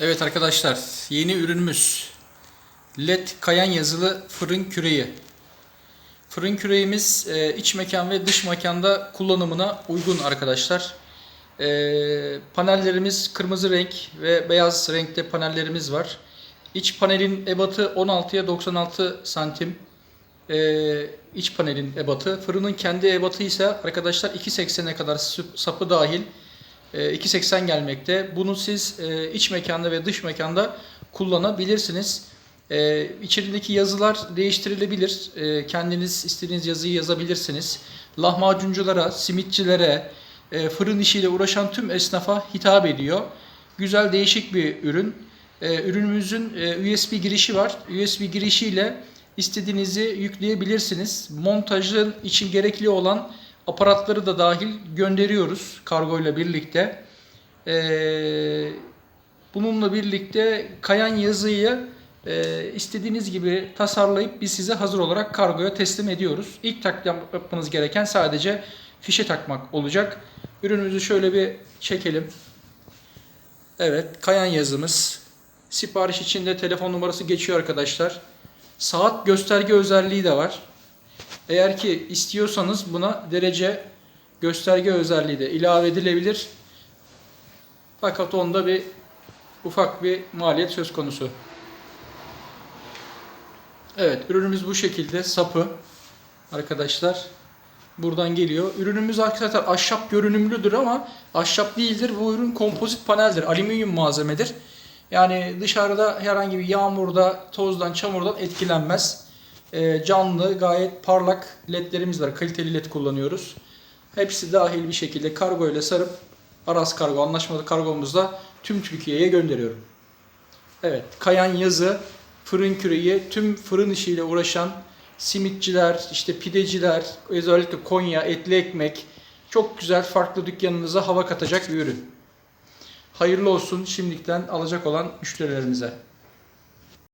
Evet arkadaşlar yeni ürünümüz LED kayan yazılı fırın küreği. Fırın küreğimiz e, iç mekan ve dış mekanda kullanımına uygun arkadaşlar. E, panellerimiz kırmızı renk ve beyaz renkte panellerimiz var. İç panelin ebatı 16'ya 96 santim. E, iç panelin ebatı. Fırının kendi ebatı ise arkadaşlar 2.80'e kadar sapı dahil 2.80 gelmekte. Bunu siz e, iç mekanda ve dış mekanda kullanabilirsiniz. E, içerideki yazılar değiştirilebilir. E, kendiniz istediğiniz yazıyı yazabilirsiniz. Lahmacunculara, simitçilere, e, fırın işiyle uğraşan tüm esnafa hitap ediyor. Güzel değişik bir ürün. E, ürünümüzün e, USB girişi var. USB girişiyle istediğinizi yükleyebilirsiniz. Montajın için gerekli olan aparatları da dahil gönderiyoruz kargo ile birlikte. Ee, bununla birlikte kayan yazıyı e, istediğiniz gibi tasarlayıp biz size hazır olarak kargoya teslim ediyoruz. İlk tak yapmanız gereken sadece fişe takmak olacak. Ürünümüzü şöyle bir çekelim. Evet, kayan yazımız. Sipariş içinde telefon numarası geçiyor arkadaşlar. Saat gösterge özelliği de var. Eğer ki istiyorsanız buna derece gösterge özelliği de ilave edilebilir. Fakat onda bir ufak bir maliyet söz konusu. Evet, ürünümüz bu şekilde sapı arkadaşlar buradan geliyor. Ürünümüz arkadaşlar ahşap görünümlüdür ama ahşap değildir. Bu ürün kompozit paneldir. Alüminyum malzemedir. Yani dışarıda herhangi bir yağmurda, tozdan, çamurdan etkilenmez. Ee, canlı, gayet parlak ledlerimiz var. Kaliteli led kullanıyoruz. Hepsi dahil bir şekilde kargo ile sarıp Aras Kargo anlaşmalı kargomuzda tüm Türkiye'ye gönderiyorum. Evet, kayan yazı, fırın küreği, tüm fırın işiyle uğraşan simitçiler, işte pideciler, özellikle Konya, etli ekmek çok güzel farklı dükkanınıza hava katacak bir ürün. Hayırlı olsun şimdilikten alacak olan müşterilerimize.